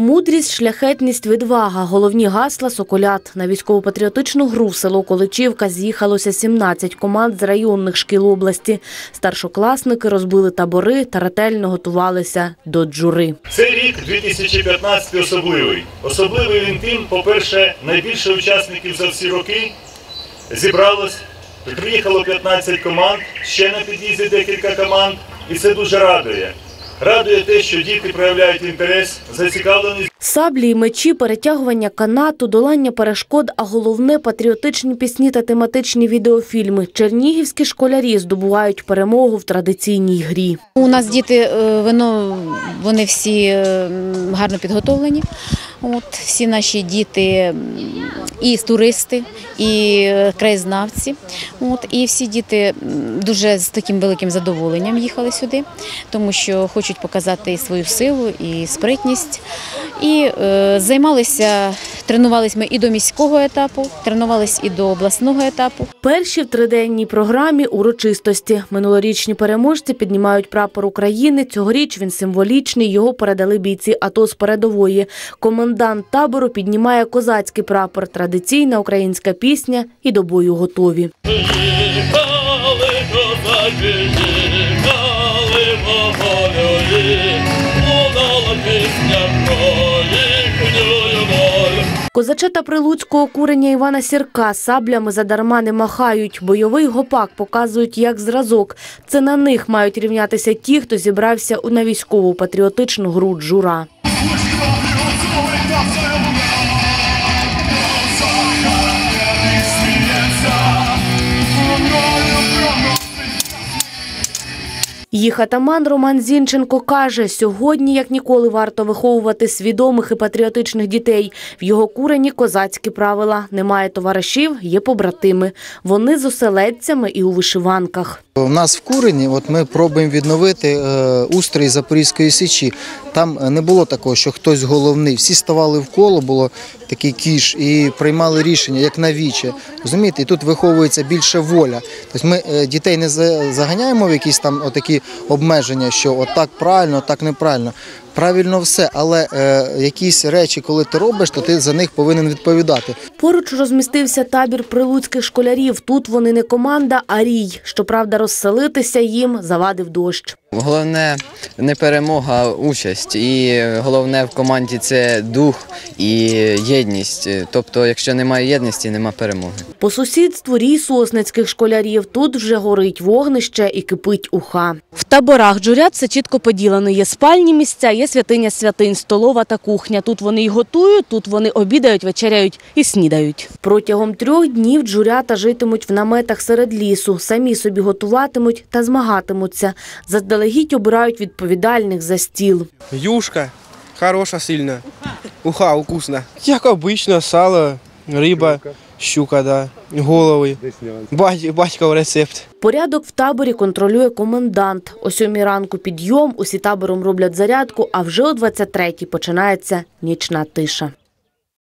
Мудрість, шляхетність, відвага – головні гасла «Соколят». На військово-патріотичну гру в село Количівка з'їхалося 17 команд з районних шкіл області. Старшокласники розбили табори та ретельно готувалися до джури. Цей рік 2015 особливий. Особливий він тим, по-перше, найбільше учасників за всі роки зібралось. Приїхало 15 команд, ще на під'їзді декілька команд, і це дуже радує. Радує те, що діти проявляють інтерес, зацікавленість Саблі й мечі, перетягування канату, долання перешкод, а головне – патріотичні пісні та тематичні відеофільми. Чернігівські школярі здобувають перемогу в традиційній грі. У нас діти, е, воно, вони всі е, гарно підготовлені. От, всі наші діти і туристи, і е, краєзнавці. От, і всі діти дуже з таким великим задоволенням їхали сюди, тому що хочуть показати свою силу, і спритність. І е, займалися, тренувалися ми і до міського етапу, тренувалися і до обласного етапу. Перші в триденній програмі урочистості. Минулорічні переможці піднімають прапор України. Цьогоріч він символічний. Його передали бійці АТО з передової. Комендант табору піднімає козацький прапор. Традиційна українська пісня і до бою готові. Пісня про. Козачета прилуцького курення Івана Сірка саблями задарма не махають. Бойовий гопак показують як зразок. Це на них мають рівнятися ті, хто зібрався на військову патріотичну гру джура. Їх атаман Роман Зінченко каже, сьогодні як ніколи варто виховувати свідомих і патріотичних дітей. В його курені козацькі правила. Немає товаришів, є побратими. Вони з оселедцями і у вишиванках. У нас в Курені, от ми пробуємо відновити е, устрій Запорізької січі. Там не було такого, що хтось головний. Всі ставали в коло, було такий кіш і приймали рішення, як на віче. Розумієте, і тут виховується більше воля. Тобто ми е, дітей не за- заганяємо в якісь там отакі обмеження, що отак правильно, так неправильно. Правильно все, але е, якісь речі, коли ти робиш, то ти за них повинен відповідати. Поруч розмістився табір прилуцьких школярів. Тут вони не команда, а рій. Щоправда, розселитися їм завадив дощ. Головне не перемога, а участь. І головне в команді це дух і єдність. Тобто, якщо немає єдності, немає перемоги. По сусідству рій сосницьких школярів. Тут вже горить вогнище і кипить уха. В таборах джурят це чітко поділено. Є спальні місця, є святиня святинь, столова та кухня. Тут вони й готують, тут вони обідають, вечеряють і снідають. Протягом трьох днів джурята житимуть в наметах серед лісу, самі собі готуватимуть та змагатимуться. Заздалегідь обирають відповідальних за стіл. Юшка хороша, сильна. Уха вкусна. Як обично, сало, риба, щука, да. голови. Бать, в рецепт. Порядок в таборі контролює комендант. О сьомій ранку підйом, усі табором роблять зарядку, а вже о 23-й починається нічна тиша.